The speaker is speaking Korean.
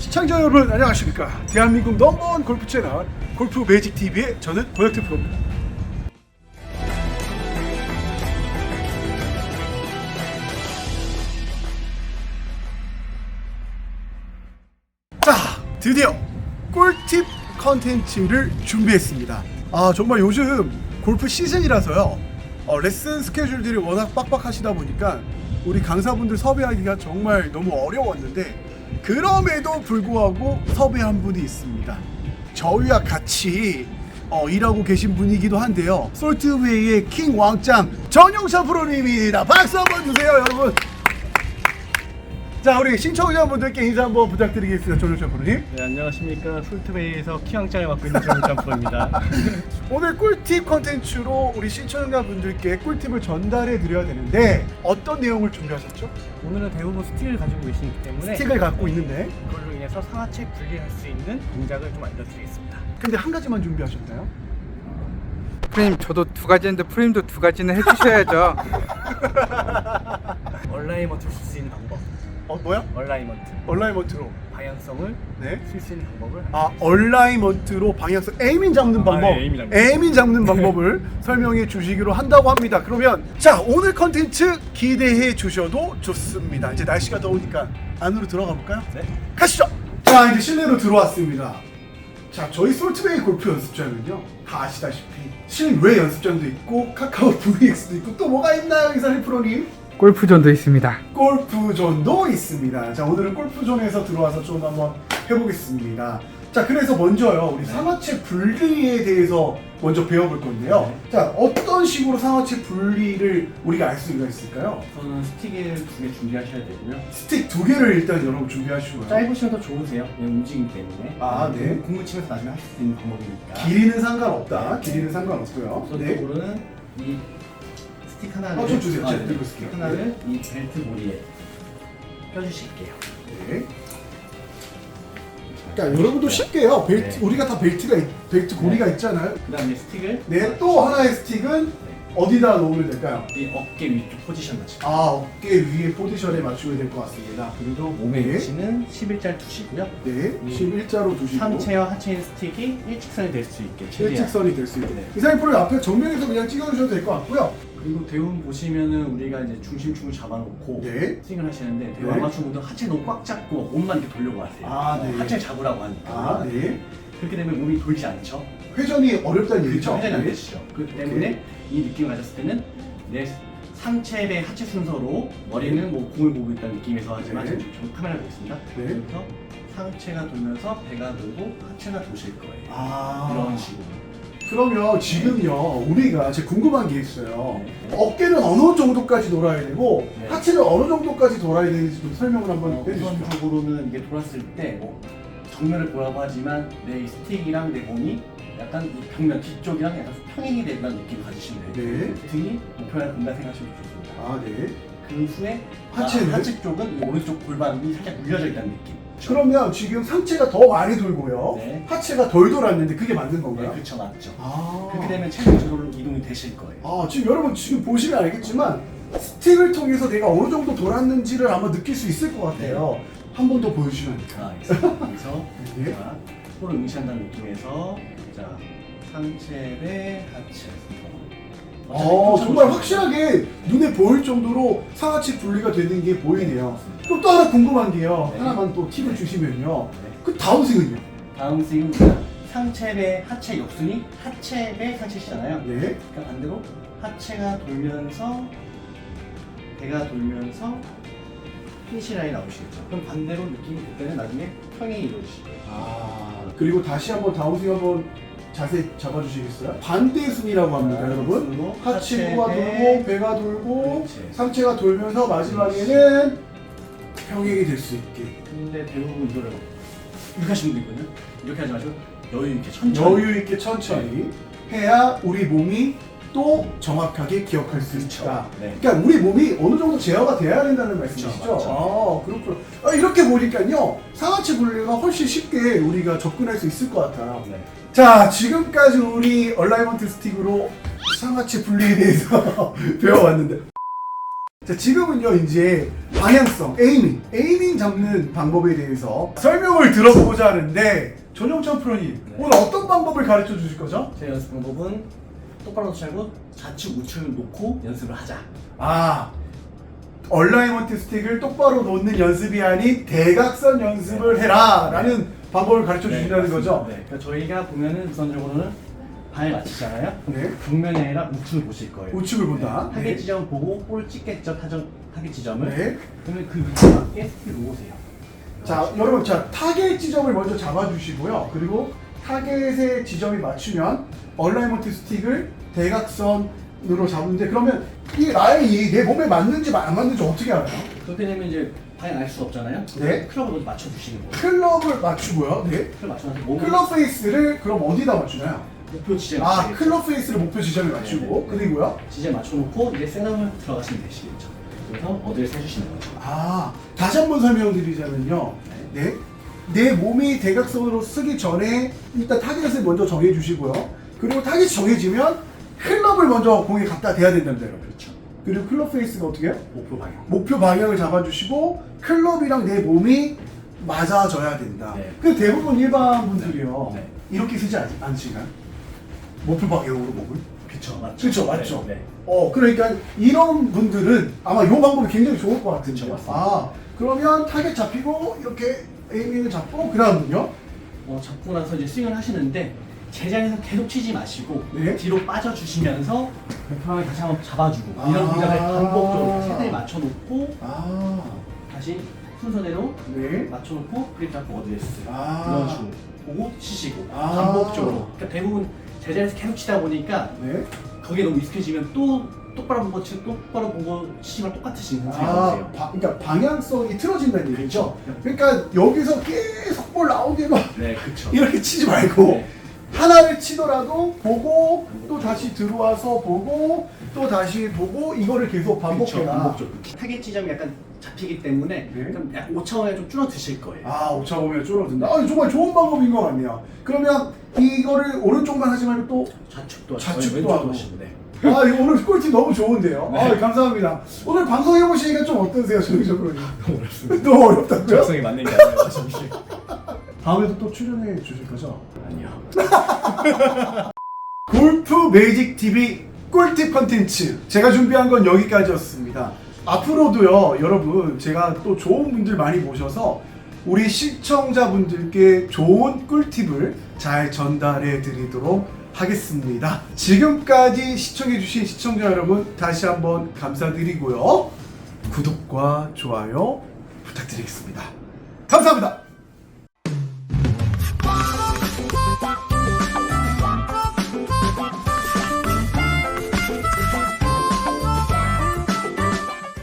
시청자 여러분 안녕하십니까 대한민국 넘버원 골프 채널 골프 매직 TV의 저는 고혁태 프로입니다. 자 드디어 꿀팁 컨텐츠를 준비했습니다. 아 정말 요즘 골프 시즌이라서요 어, 레슨 스케줄들이 워낙 빡빡하시다 보니까 우리 강사분들 섭외하기가 정말 너무 어려웠는데 그럼에도 불구하고 섭외한 분이 있습니다. 저희와 같이 어, 일하고 계신 분이기도 한데요. 솔트웨이의 킹 왕짱 전용차 프로님입니다. 박수 한번 주세요, 여러분. 자, 우리 신청자분들께 인사 한번 부탁드리겠습니다, 전용차 프로님. 네, 안녕하십니까. 풀트베이에서 키왕짱을 맡고 있는 정우찬 프로입니다. 오늘 꿀팁 컨텐츠로 우리 시청자분들께 꿀팁을 전달해 드려야 되는데 어떤 내용을 준비하셨죠? 오늘은 대부분 스틱을 가지고 계시기 때문에 스틱을 갖고 있는데 그걸로 인해서 상하체 분리할 수 있는 동작을 좀 알려드리겠습니다. 근데 한 가지만 준비하셨나요? 프레임 저도 두 가지인데 프레임도 두 가지는 해주셔야죠. 얼라이먼트를 쓸수 있는 방법. 어 뭐야? 얼라이먼트. 얼라이먼트로 방향성을 네. 있는 방법을 아 얼라이먼트로 방향성 에이밍 잡는 아, 방법 네, 에이밍 잡는 잡는 방법을 설명해 주시기로 한다고 합니다 그러면 자 오늘 컨텐츠 기대해 주셔도 좋습니다 이제 날씨가 더우니까 안으로 들어가 볼까요? 네. 가시죠 자 이제 실내로 들어왔습니다 자 저희 솔트베이 골프 연습장은요 다 아시다시피 실외 연습장도 있고 카카오 VX도 있고 또 뭐가 있나요 이사리 프로님? 골프존도 있습니다. 골프존도 있습니다. 자, 오늘은 골프존에서 들어와서 좀 한번 해보겠습니다. 자, 그래서 먼저요, 우리 상하체 분리에 대해서 먼저 배워볼 건데요. 자, 어떤 식으로 상하체 분리를 우리가 알 수가 있을까요? 우선은 스틱을 두 개 준비하셔야 되고요. 스틱 두 개를 일단 여러분 준비하시고요. 짧으셔도 좋으세요. 그냥 움직이기 때문에. 아, 네. 공을 치면서 나중에 하실 수 있는 방법이니까. 길이는 상관없다. 네. 길이는 상관없고요. 네. 우선적으로는 이 스틱 하나를 어, 좀 주세요. 아, 제가 네. 들고 있을게요. 스틱 하나를 이 벨트 고리에 껴주실게요. 네. 그러니까 여러분도 쉽게요. 벨트, 네. 우리가 다 벨트가, 있- 벨트 고리가 있잖아요. 그 다음에 스틱을 네, 또 하나의 스틱은 어디다 놓으면 될까요? 이 어깨 위쪽 포지션 맞추고 아 어깨 위에 포지션에 맞추면 될것 같습니다. 그리고 몸의 네. 위치는 11잘 두시고요. 네, 이 11자로 두시고 상체와 하체인 스틱이 일직선이 될 수 있게 최대한. 일직선이 될 수 있게. 네. 이사님 프로 앞에 정면에서 그냥 찍어주셔도 될 것 같고요. 그리고 대부분 보시면은 우리가 이제 중심축을 잡아놓고 네. 스윙을 하시는데 네. 대부분 아마추어 분들 하체 너무 꽉 잡고 몸만 이렇게 돌려고 하세요. 아, 네. 하체 잡으라고 하니까. 아, 네. 그렇게 되면 몸이 돌지 않죠. 회전이 어렵다는 얘기죠. 그렇죠. 회전이 안 네. 되시죠. 그렇기 때문에 이 느낌을 가졌을 때는 내 상체의 하체 순서로 머리는 뭐 공을 보고 있다는 느낌에서 하지만 네. 좀 카메라 보겠습니다. 네. 그래서 상체가 돌면서 배가 돌고 하체가 도실 거예요. 아, 이런 식으로. 그러면 지금요 우리가 제 궁금한 게 있어요. 네. 어깨는 어느 정도까지 돌아야 되고 네. 하체는 어느 정도까지 돌아야 되는지 좀 설명을 한번 어, 해주시죠. 우선적으로는 이게 돌았을 때뭐 정면을 보라고 하지만 내 스틱이랑 내 몸이 약간 이 벽면 뒤쪽이랑 약간 평행이 된다는 느낌을 가지시면 돼요. 네. 등이 목표를 본다 생각하시면 좋습니다. 아 네. 그 후에 하체는? 아, 하체 쪽은 이 오른쪽 골반이 살짝 물려져 있다는 느낌. 그러면 지금 상체가 더 많이 돌고요. 네. 하체가 덜 돌았는데 그게 맞는 네, 건가요? 그렇죠, 맞죠. 아. 그렇게 되면 체중 저절로 이동이 되실 거예요. 아, 지금 여러분 지금 보시면 알겠지만 스틱을 통해서 내가 어느 정도 돌았는지를 아마 느낄 수 있을 것 같아요. 한 번 더 보여주시면 안? 아, 알겠습니다. 그래서 네. 자, 코를 응시한다는 느낌에서 자 상체 대 하체. 어, 정말 확실하게 눈에 보일 정도로 상하체 분리가 되는 게 보이네요. 그럼 또 하나 궁금한 게요. 네. 하나만 또 팁을 주시면요. 네. 그 다운스윙은요? 다음 스윙은 상체 배 하체 역순이 하체 배 상체시잖아요. 네. 그러니까 반대로 하체가 돌면서 배가 돌면서 피니시 라인 나오시겠죠. 그럼 반대로 느낌이 그때는 나중에 평행이 이루어지실 거예요. 아, 그리고 다시 한번 다운스윙 한번 자세히 잡아주시겠어요? 반대 순이라고 합니다, 아, 여러분. 순으로 하체가 하체, 돌고 배가 돌고 그렇지. 상체가 돌면서 마지막에는 평행이 될 수 있게 근데 대부분 이거를 이렇게 하시는 분도 있거든요. 이렇게 하지 마시고 여유 있게 천천히. 여유 있게 천천히 해야 우리 몸이 또 정확하게 기억할 수 그렇죠. 있다. 네. 그러니까 우리 몸이 어느 정도 제어가 돼야 된다는 말씀이시죠? 그렇죠, 맞죠. 아, 그렇군. 아, 이렇게 보니까요 상하체 분리가 훨씬 쉽게 우리가 접근할 수 있을 것 같아요. 네. 자, 지금까지 우리 얼라이먼트 스틱으로 상하체 분리에 대해서 배워왔는데 자, 지금은요, 이제 방향성, 에이밍, 에이밍 잡는 방법에 대해서 설명을 들어보고자 하는데, 전용천 프로님, 네. 오늘 어떤 방법을 가르쳐 주실 거죠? 제 연습 방법은 똑바로 차고 좌측 우측을 놓고 연습을 하자. 아, 얼라이먼트 스틱을 똑바로 놓는 연습이 아닌 대각선 연습을 해라! 라는 방법을 가르쳐 주신다는 네, 거죠? 네. 그러니까 저희가 보면은 우선적으로는 방에 맞추잖아요. 네. 정면이 아니라 우측을 보실 거예요. 우측을 본다. 네. 타겟 네. 지점 보고 볼 찍겠죠. 타점 타겟 지점을. 네. 그러면 그 위치에 맞게 스틱 놓으세요. 자, 여러분, 자, 타겟 지점을 먼저 잡아주시고요. 그리고 타겟의 지점이 맞추면 얼라이먼트 스틱을 대각선으로 잡는데 그러면 이 라인이 내 몸에 맞는지 안 맞는지 어떻게 알아요? 그렇게 되면 이제 방에 알수 없잖아요. 네. 클럽을 먼저 맞춰주시는 거예요. 클럽을 맞추고요. 네. 클럽 맞춰서 몸을 클럽 페이스를 그럼 어디다 맞추나요? 목표 지점에 아, 맞추겠죠. 클럽 페이스를 목표 지점에 맞추고 네, 네, 네. 그리고요. 지점 맞춰놓고 이제 셋업을 들어가시면 되시겠죠. 그래서 어디를 세주시는 거죠. 아, 다시 한번 설명드리자면요. 네. 내 몸이 대각선으로 쓰기 전에 일단 타겟을 먼저 정해주시고요. 그리고 타겟이 정해지면 클럽을 먼저 공에 갖다 대야 된답니다, 여러분. 그렇죠. 그리고 클럽 페이스가 어떻게 해요? 목표 방향. 목표 방향을 잡아주시고 클럽이랑 내 몸이 맞아져야 된다. 네. 그 대부분 일반 분들이요. 네. 이렇게 쓰지 않, 않으신가요? 목표 방향으로 몸을? 그쵸, 맞죠. 그렇죠, 맞죠. 네, 네. 어, 그러니까 이런 분들은 아마 이 방법이 굉장히 좋을 것 같은데. 그쵸, 맞습니다. 아, 그러면 타겟 잡히고 이렇게 에이밍을 잡고 그 다음은요? 어, 잡고 나서 이제 스윙을 하시는데 제자리에서 계속 치지 마시고 네. 뒤로 빠져주시면서 편하게 다시 한번 잡아주고 아. 이런 동작을 반복적으로 세대 맞춰놓고 아, 다시 순서대로 네. 맞춰놓고 그립 잡고 어드레스 아. 식으로 보고 치시고 아. 반복적으로 그러니까 대부분 제자리에서 계속 치다 보니까 네. 거기에 너무 익숙해지면 또 똑바로 본거 치고 똑바로 본거 치시면 똑같으신 아, 선생님이세요 바, 그러니까 방향성이 틀어진다는 얘기죠. 그러니까 여기서 계속 볼 나오게만 네 그쵸 이렇게 치지 말고 네. 하나를 치더라도 보고 또 다시 들어와서 보고 또 다시 보고 이거를 계속 그쵸, 반복해라. 타겟 지점이 약간 잡히기 때문에 네. 좀 약간 오차원이 좀 줄어드실 거예요 아, 오차 보면 줄어든다. 아, 정말 좋은 방법인 것 같네요. 그러면 이거를 오른쪽만 하지 말고 또 좌측도 좌측도 하고. 하시고 네. 아, 이거 오늘 꿀팁 너무 좋은데요. 네. 아, 감사합니다. 오늘 방송 해 보시니까 좀 어떠세요, 조용조로? 너무 어렵습니다 너무 어렵다고요? 적성이 맞는 게 아니라 정신 다음에도 또 출연해 주실 거죠? 아니요 골프 매직 TV 꿀팁 컨텐츠 제가 준비한 건 여기까지였습니다. 앞으로도요 여러분 제가 또 좋은 분들 많이 모셔서 우리 시청자분들께 좋은 꿀팁을 잘 전달해 드리도록 하겠습니다. 지금까지 시청해 주신 시청자 여러분 다시 한번 감사드리고요. 구독과 좋아요 부탁드리겠습니다. 감사합니다.